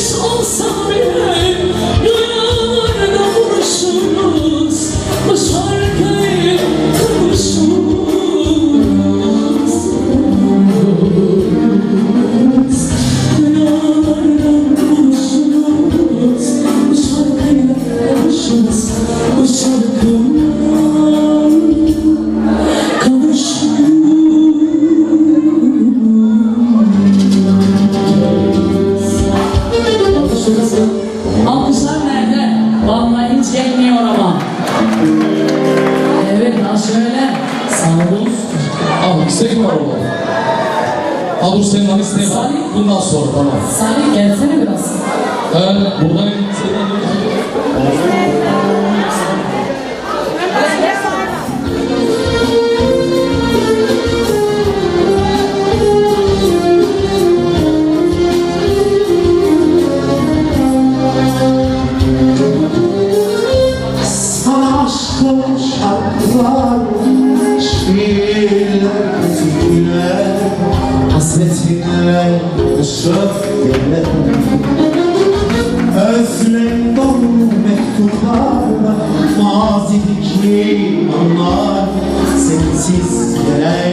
so sorry. Bundan sonra tamam. Salih gelsene biraz. He, buradan Sana şey Hasretinle اشرف جنة özlem dolu mektuplarla mazi fikri şey anlar. Sensiz gelen